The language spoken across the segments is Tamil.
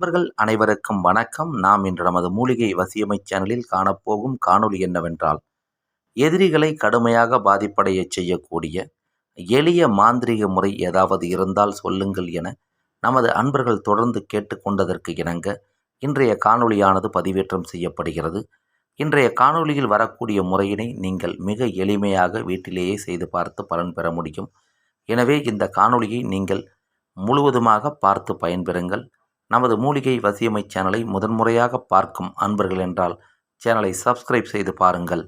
நண்பர்கள் அனைவருக்கும் வணக்கம். நாம் இன்று நமது மூலிகை வசியமை சேனலில் காணப்போகும் காணொளி என்னவென்றால் எதிரிகளை கடுமையாக பாதிப்படைய செய்யக்கூடிய எளிய மாந்திரிக முறை ஏதாவது இருந்தால் சொல்லுங்கள் என நமது அன்பர்கள் தொடர்ந்து கேட்டுக்கொண்டதற்கு இணங்க இன்றைய காணொளியானது பதிவேற்றம் செய்யப்படுகிறது. இன்றைய காணொளியில் வரக்கூடிய முறையினை நீங்கள் மிக எளிமையாக வீட்டிலேயே செய்து பார்த்து பலன் பெற முடியும். எனவே இந்த காணொளியை நீங்கள் முழுவதுமாக பார்த்து பயன்பெறுங்கள். நமது மூலிகை வசியமை சேனலை முதன்முறையாக பார்க்கும் அன்பர்கள் என்றால் சேனலை சப்ஸ்கிரைப் செய்து பாருங்கள்.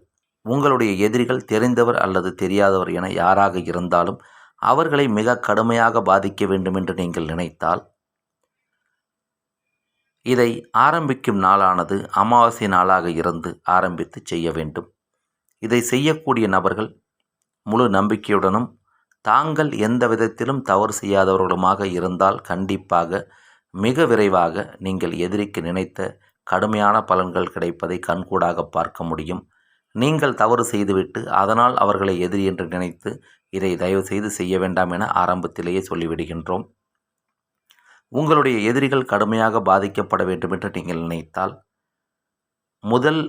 உங்களுடைய எதிரிகள் தெரிந்தவர் அல்லது தெரியாதவர் என யாராக இருந்தாலும் அவர்களை மிக கடுமையாக பாதிக்க வேண்டும் என்று நீங்கள் நினைத்தால் இதை ஆரம்பிக்கும் நாளானது அமாவாசை நாளாக இருந்து ஆரம்பித்து செய்ய வேண்டும். இதை செய்யக்கூடிய நபர்கள் முழு நம்பிக்கையுடனும் தாங்கள் எந்த விதத்திலும் தவறு செய்யாதவர்களுமாக இருந்தால் கண்டிப்பாக மிக விரைவாக நீங்கள் எதிரிக்கு நினைத்த கடுமையான பலன்கள் கிடைப்பதை கண்கூடாக பார்க்க முடியும். நீங்கள் தவறு செய்துவிட்டு அதனால் அவர்களை எதிரி என்று நினைத்து இதை தயவு செய்து செய்ய வேண்டாம் என ஆரம்பத்திலேயே சொல்லிவிடுகின்றோம். உங்களுடைய எதிரிகள் கடுமையாக பாதிக்கப்பட வேண்டும் என்று நீங்கள் நினைத்தால் முதல்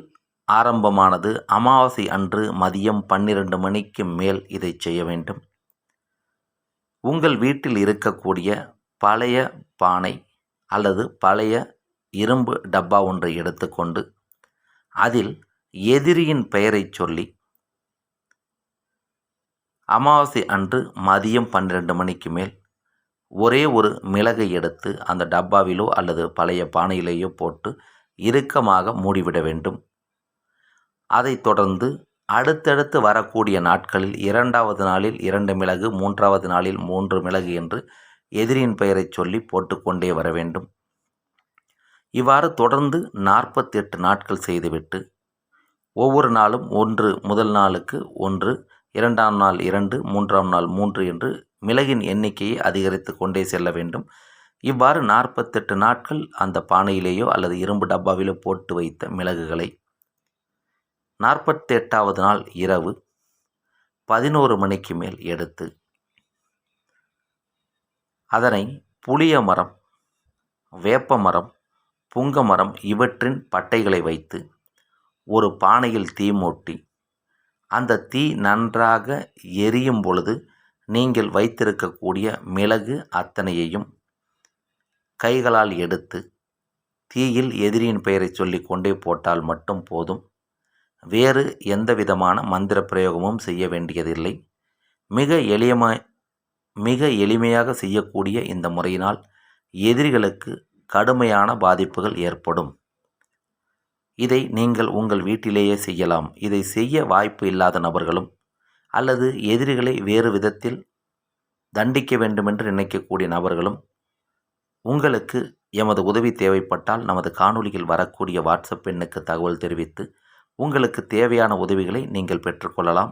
ஆரம்பமானது அமாவாசை அன்று மதியம் பன்னிரண்டு மணிக்கு மேல் இதை செய்ய வேண்டும். உங்கள் வீட்டில் இருக்கக்கூடிய பழைய பானை அல்லது பழைய இரும்பு டப்பா ஒன்றை எடுத்துக்கொண்டு அதில் எதிரியின் பெயரை சொல்லி அமாவாசை அன்று மதியம் பன்னிரெண்டு மணிக்கு மேல் ஒரே ஒரு மிளகை எடுத்து அந்த டப்பாவிலோ அல்லது பழைய பானையிலேயோ போட்டு இறுக்கமாக மூடிவிட வேண்டும். அதைத் தொடர்ந்து அடுத்தடுத்து வரக்கூடிய நாட்களில் இரண்டாவது நாளில் இரண்டு மிளகு மூன்றாவது நாளில் மூன்று மிளகு என்று எதிரியின் பெயரை சொல்லி போட்டுக்கொண்டே வர வேண்டும். இவ்வாறு தொடர்ந்து நாற்பத்தி எட்டு நாட்கள் செய்துவிட்டு ஒவ்வொரு நாளும் ஒன்று முதல் நாளுக்கு ஒன்று இரண்டாம் நாள் இரண்டு மூன்றாம் நாள் மூன்று என்று மிளகின் எண்ணிக்கையை அதிகரித்து கொண்டே செல்ல வேண்டும். இவ்வாறு நாற்பத்தெட்டு நாட்கள் அந்த பானையிலேயோ அல்லது இரும்பு டப்பாவிலோ போட்டு வைத்த மிளகுகளை நாற்பத்தி எட்டாவது நாள் இரவு பதினோரு மணிக்கு மேல் எடுத்து அதனை புளிய மரம் வேப்ப மரம் புங்க மரம் இவற்றின் பட்டைகளை வைத்து ஒரு பானையில் தீ மூட்டி அந்த தீ நன்றாக எரியும் பொழுது நீங்கள் வைத்திருக்கக்கூடிய மிளகு அத்தனையையும் கைகளால் எடுத்து தீயில் எதிரியின் பெயரை சொல்லி கொண்டே போட்டால் மட்டும் போதும். வேறு எந்த விதமான மந்திர பிரயோகமும் செய்ய வேண்டியதில்லை. மிக எளியமாய் மிக எளிமையாக செய்யக்கூடிய இந்த முறையினால் எதிரிகளுக்கு கடுமையான பாதிப்புகள் ஏற்படும். இதை நீங்கள் உங்கள் வீட்டிலேயே செய்யலாம். இதை செய்ய வாய்ப்பு இல்லாத நபர்களும் அல்லது எதிரிகளை வேறு விதத்தில் தண்டிக்க வேண்டுமென்று நினைக்கக்கூடிய நபர்களும் உங்களுக்கு எமது உதவி தேவைப்பட்டால் நமது காணொளியில் வரக்கூடிய வாட்ஸ்அப் எண்ணுக்கு தகவல் தெரிவித்து உங்களுக்கு தேவையான உதவிகளை நீங்கள் பெற்றுக்கொள்ளலாம்.